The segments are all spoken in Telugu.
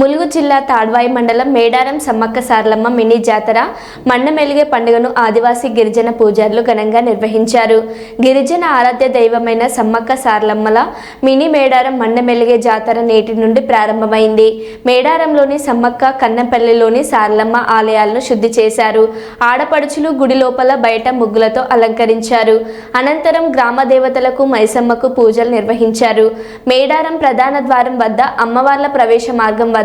ములుగు జిల్లా తాడ్వాయి మండలం మేడారం సమ్మక్క సారలమ్మ మినీ జాతర మన్నమెలిగే పండుగను ఆదివాసీ గిరిజన పూజారులు ఘనంగా నిర్వహించారు. గిరిజన ఆరాధ్య దైవమైన సమ్మక్క సారలమ్మల మినీ మేడారం మన్నమెలిగే జాతర నేటి నుండి ప్రారంభమైంది. మేడారంలోని సమ్మక్క కన్నపల్లిలోని సారలమ్మ ఆలయాలను శుద్ధి చేశారు. ఆడపడుచులు గుడి లోపల బయట ముగ్గులతో అలంకరించారు. అనంతరం గ్రామ దేవతలకు మైసమ్మకు పూజలు నిర్వహించారు. మేడారం ప్రధాన ద్వారం వద్ద అమ్మవార్ల ప్రవేశ మార్గం వద్ద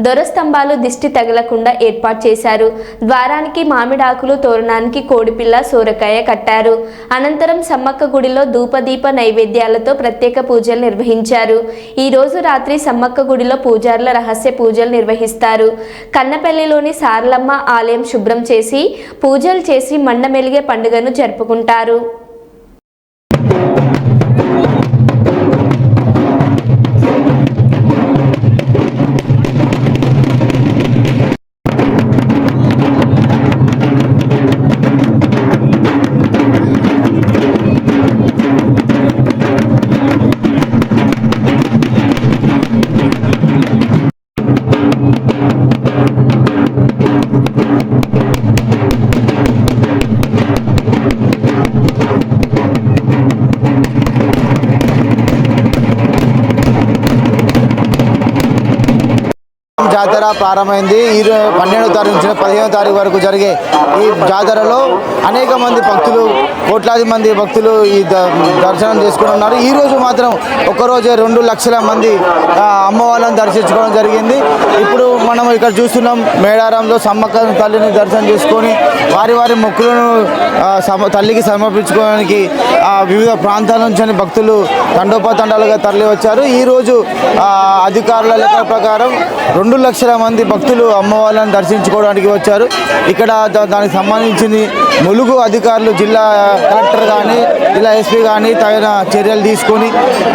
దొరస్తంభాలు దిష్టి తగలకుండా ఏర్పాటు చేశారు. ద్వారానికి మామిడాకులు తోరణానికి కోడిపిల్ల సోరకాయ కట్టారు. అనంతరం సమ్మక్క గుడిలో ధూపదీప నైవేద్యాలతో ప్రత్యేక పూజలు నిర్వహించారు. ఈ రోజు రాత్రి సమ్మక్క గుడిలో పూజారుల రహస్య పూజలు నిర్వహిస్తారు. కన్నపల్లిలోని సారలమ్మ ఆలయం శుభ్రం చేసి పూజలు చేసి మండమెలిగే పండుగను జరుపుకుంటారు. జాతర ప్రారంభమైంది. ఈ పన్నెండవ తారీఖు నుంచి పదిహేనవ తారీఖు వరకు జరిగే ఈ జాతరలో అనేక మంది భక్తులు కోట్లాది మంది భక్తులు ఈ ద- దర్శనం చేసుకుని ఉన్నారు. ఈ రోజు మాత్రం ఒక్కరోజే రెండు లక్షల మంది ఆ, దర్శించుకోవడం జరిగింది. ఇప్పుడు మనం ఇక్కడ చూస్తున్నాం మేడారంలో సమ్మక్క తల్లిని దర్శనం చేసుకొని వారి వారి మొక్కులను సమ తల్లికి సమర్పించుకోవడానికి వివిధ ప్రాంతాల నుంచి భక్తులు తండోపతండాలుగా తరలి వచ్చారు ఈరోజు అధికారుల లెక్క ప్రకారం రెండు లక్షల మంది భక్తులు అమ్మవారిని దర్శించుకోవడానికి వచ్చారు. ఇక్కడ దానికి సంబంధించింది ములుగు అధికారులు జిల్లా కలెక్టర్ కానీ జిల్లా ఎస్పీ కానీ తగిన చర్యలు తీసుకొని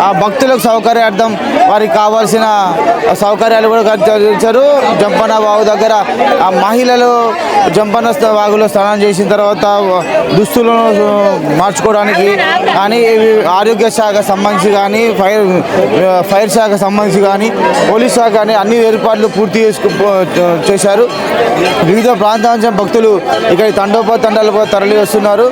ఆ భక్తులకు సౌకర్యార్థం వారికి కావాల్సిన సౌకర్యాలు కూడా కల్పించారు. జంపన వాగు దగ్గర ఆ మహిళలు జంపన వాగులో స్నానం చేసిన తర్వాత దుస్తులను మార్చుకోవడానికి కానీ ఇవి ఆరోగ్య శాఖ సంబంధించి కానీ ఫైర్ ఫైర్ శాఖ సంబంధించి కానీ పోలీస్ శాఖ కానీ అన్ని ఏర్పాట్లు పూర్తి చేసుకు చేశారు. వివిధ ప్రాంతాల భక్తులు ఇక్కడ తండోపతండాలు కూడా తరలి వస్తున్నారు.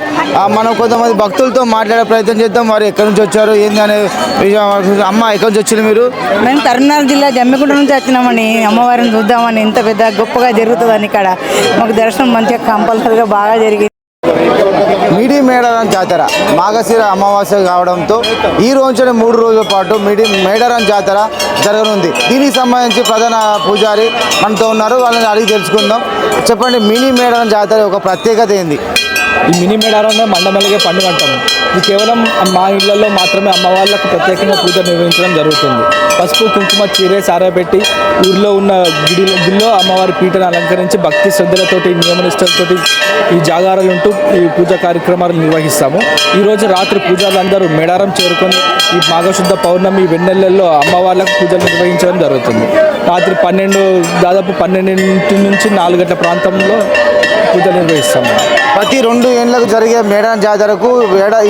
మనం కొంతమంది భక్తులతో మాట్లాడే ప్రయత్నం చేద్దాం. వారు ఎక్కడి నుంచి వచ్చారు? ఏంది అనే విషయం అమ్మ ఎక్కడి నుంచి వచ్చారు మీరు? మేము కరీంనగర్ జిల్లా జమ్మికుంట నుంచి వచ్చినామని అమ్మవారిని చూద్దామని ఇంత పెద్ద గొప్పగా జరుగుతుందని ఇక్కడ మాకు దర్శనం మంచిగా కంపల్సరీగా బాగా జరిగింది. మిడి మేడారం జాతర మాగశిర అమావాస్య కావడంతో ఈ రోజున మూడు రోజుల పాటు మిడి మేడారం జాతర జరగనుంది. దీనికి సంబంధించి ప్రధాన పూజారి మనతో ఉన్నారు. వాళ్ళని అడిగి తెలుసుకుందాం. చెప్పండి మినీ మేడారం జాతర ఒక ప్రత్యేకత ఏంది? ఈ మినీ మేడారంలో మండమెలిగే పండుగ అంటాము. ఇది కేవలం మా ఇళ్ళలో మాత్రమే అమ్మవార్లకు ప్రత్యేకంగా పూజ నిర్వహించడం జరుగుతుంది. పసుపు కుంకుమ చీరే సారా పెట్టి ఊర్లో ఉన్న గుడిలో గుడిలో అమ్మవారి పీఠను అలంకరించి భక్తి శ్రద్ధలతోటి నియమనిష్టలతోటి ఈ జాగారాలు ఉంటూ ఈ పూజా కార్యక్రమాలు నిర్వహిస్తాము. ఈరోజు రాత్రి పూజలందరూ మేడారం చేరుకొని ఈ మాఘశుద్ధ పౌర్ణమి వెన్నెలల్లో అమ్మవార్లకు పూజలు నిర్వహించడం జరుగుతుంది. రాత్రి పన్నెండు దాదాపు పన్నెండింటి నుంచి నాలుగు గంటల ప్రాంతంలో పూజలు నిర్వహిస్తాము. ప్రతి రెండు ఏళ్ళకు జరిగే మేడం జాతరకు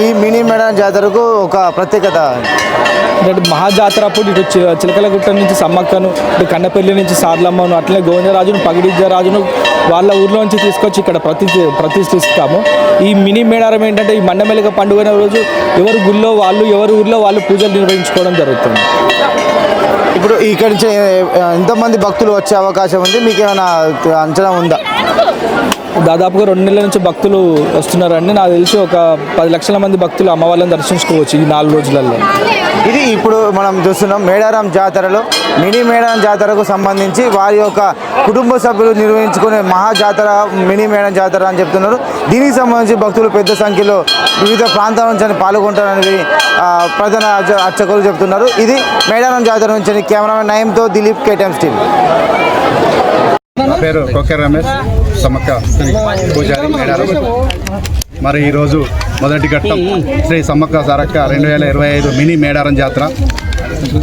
ఈ మినీ మేడం జాతరకు ఒక ప్రత్యేకత. అంటే మహాజాతర అప్పుడు ఇటు చిలకలగుట్ట నుంచి సమ్మక్కను ఇటు కన్నపల్లి నుంచి సార్లమ్మను అట్లనే గోవిందరాజును పగిడిజరాజును వాళ్ళ ఊర్లో నుంచి తీసుకొచ్చి ఇక్కడ ప్రతి ప్రతిష్ఠిస్తాము. ఈ మినీ మేడారం ఏంటంటే ఈ మండమెలిక పండుగ రోజు ఎవరు గుళ్ళో వాళ్ళు ఎవరి ఊర్లో వాళ్ళు పూజలు నిర్వహించుకోవడం జరుగుతుంది. ఇప్పుడు ఇక్కడి నుంచి ఎంతమంది భక్తులు వచ్చే అవకాశం ఉంది? మీకు ఏమైనా అంచనా ఉందా? దాదాపుగా రెండు నెలల నుంచి భక్తులు వస్తున్నారండి. నాకు తెలిసి ఒక పది లక్షల మంది భక్తులు అమ్మవారిని దర్శించుకోవచ్చు ఈ నాలుగు రోజులలో. ఇది ఇప్పుడు మనం చూస్తున్నాం మేడారం జాతరలో మినీ మేడారం జాతరకు సంబంధించి వారి యొక్క కుటుంబ సభ్యులు నిర్వహించుకునే మహా జాతర మినీ మేడం జాతర అని చెప్తున్నారు. దీనికి సంబంధించి భక్తులు పెద్ద సంఖ్యలో వివిధ ప్రాంతాల నుంచి పాల్గొంటారని ఆ, ప్రధాన అర్చకులు చెప్తున్నారు. ఇది మేడారం జాతర నుంచి కెమెరామెన్ నయంతో దిలీప్ కేటీఎం స్టీల్ నా పేరు కొక్కె రమేష్. సమ్మక్క పూజారి మేడారం. మరి ఈరోజు మొదటి ఘట్టం శ్రీ సమ్మక్క సారక్క రెండు వేల ఇరవై ఐదు మినీ మేడారం జాతర.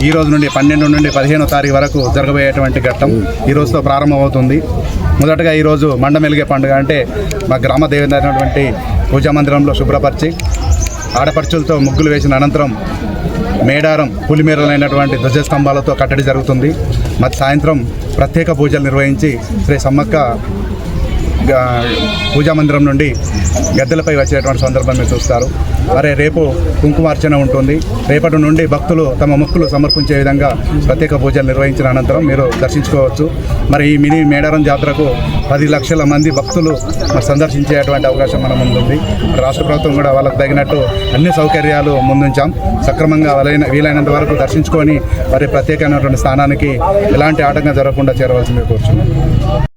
ఈ రోజు నుండి పన్నెండు నుండి పదిహేనో తారీఖు వరకు జరగబోయేటువంటి ఘట్టం ఈ రోజుతో ప్రారంభమవుతుంది. మొదటగా ఈరోజు మండమెలిగే పండుగ అంటే మా గ్రామ దేవత అయినటువంటి పూజా మందిరంలో శుభ్రపరిచి ఆడపడుచులతో ముగ్గులు వేసిన అనంతరం మేడారం పులిమేరలైనటువంటి ధ్వజస్తంభాలతో కట్టడి జరుగుతుంది. మరి సాయంత్రం ప్రత్యేక పూజలు నిర్వహించి శ్రీ సమ్మక్క పూజా మందిరం నుండి గద్దెలపై వచ్చేటువంటి సందర్భం మీరు చూస్తారు. మరి రేపు కుంకుమార్చన ఉంటుంది. రేపటి నుండి భక్తులు తమ మొక్కులు సమర్పించే విధంగా ప్రత్యేక పూజలు నిర్వహించిన అనంతరం మీరు దర్శించుకోవచ్చు. మరి ఈ మినీ మేడారం జాతరకు పది లక్షల మంది భక్తులు సందర్శించేటువంటి అవకాశం మన ముందుంది రాష్ట్ర ప్రభుత్వం కూడా వాళ్ళకు తగినట్టు అన్ని సౌకర్యాలు ముందుంచాం. సక్రమంగా వలైన వీలైనంత వరకు దర్శించుకొని మరి ప్రత్యేకమైనటువంటి స్థానానికి ఎలాంటి ఆటంకం జరగకుండా చేరవలసింది కోరుచున్నాం.